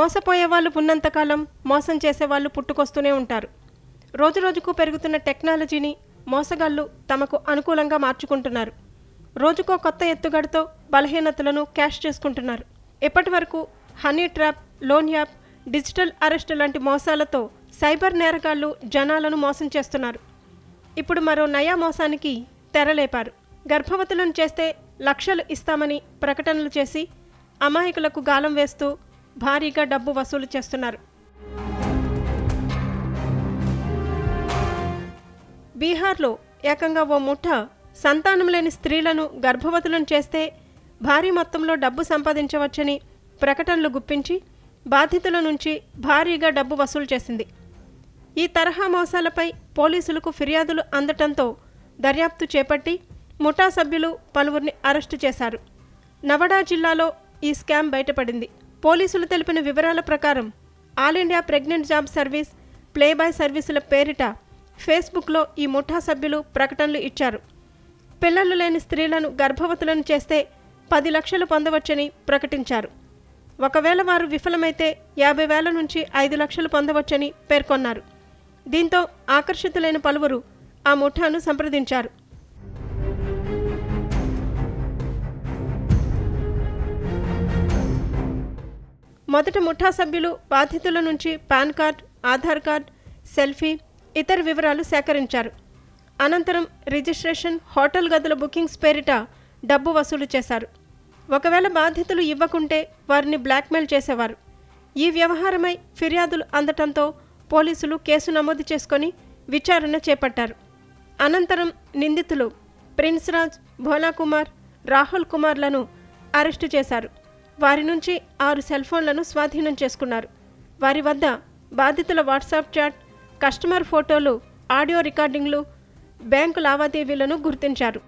మోసపోయే వాళ్ళు ఉన్నంతకాలం మోసం చేసే వాళ్ళు పుట్టుకొస్తూనే ఉంటారు. రోజురోజుకు పెరుగుతున్న టెక్నాలజీని మోసగాళ్ళు తమకు అనుకూలంగా మార్చుకుంటున్నారు. రోజుకో కొత్త ఎత్తుగడతో బలహీనతలను క్యాష్ చేసుకుంటున్నారు. ఇప్పటి వరకు honey trap loan app digital arrest లాంటి మోసాలతో సైబర్ నేరగాళ్ళు జనాలను మోసం చేస్తున్నారు. ఇప్పుడు మరో నయా మోసానికి తెరలేపారు. గర్భవతులను చేస్తే లక్షలు ఇస్తామని ప్రకటనలు చేసి అమాయకులకు గాలం వేస్తూ భారీగా డబ్బు వసూలు చేస్తున్నారు. బీహార్లో ఏకంగా ఓ ముఠ సంతానం లేని స్త్రీలను గర్భవతులను చేస్తే భారీ మొత్తంలో డబ్బు సంపాదించవచ్చని ప్రకటనలు గుప్పించి బాధితుల నుంచి భారీగా డబ్బు వసూలు చేసింది. ఈ తరహా మోసాలపై పోలీసులకు ఫిర్యాదులు అందటంతో దర్యాప్తు చేపట్టి ముఠా సభ్యులు పలువురిని అరెస్టు చేశారు. నవడా జిల్లాలో ఈ స్కామ్ బయటపడింది. పోలీసులు తెలిపిన వివరాల ప్రకారం all India pregnant job service playboy సర్వీసుల పేరిట ఫేస్బుక్లో ఈ ముఠా సభ్యులు ప్రకటనలు ఇచ్చారు. పిల్లలు లేని స్త్రీలను గర్భవతులను చేస్తే పది లక్షలు పొందవచ్చని ప్రకటించారు. ఒకవేళ వారు విఫలమైతే యాభై వేల నుంచి ఐదు లక్షలు పొందవచ్చని పేర్కొన్నారు. దీంతో ఆకర్షితులైన పలువురు ఆ ముఠాను సంప్రదించారు. మొదట ముఠా సభ్యులు బాధితుల నుంచి pan card Aadhaar card selfie ఇతర వివరాలు సేకరించారు. అనంతరం రిజిస్ట్రేషన్ హోటల్ గదుల బుకింగ్స్ పేరిట డబ్బు వసూలు చేశారు. ఒకవేళ బాధితులు ఇవ్వకుంటే వారిని బ్లాక్మెయిల్ చేసేవారు. ఈ వ్యవహారమై ఫిర్యాదులు అందటంతో పోలీసులు కేసు నమోదు చేసుకొని విచారణ చేపట్టారు. అనంతరం నిందితులు ప్రిన్స్ రాజ్ భోలా కుమార్ రాహుల్ కుమార్లను అరెస్టు చేశారు. వారి నుంచి ఆరు సెల్ ఫోన్లను స్వాధీనం చేసుకున్నారు. వారి వద్ద బాధితుల వాట్సాప్ చాట్ కస్టమర్ ఫోటోలు ఆడియో రికార్డింగ్లు బ్యాంకు లావాదేవీలను గుర్తించారు.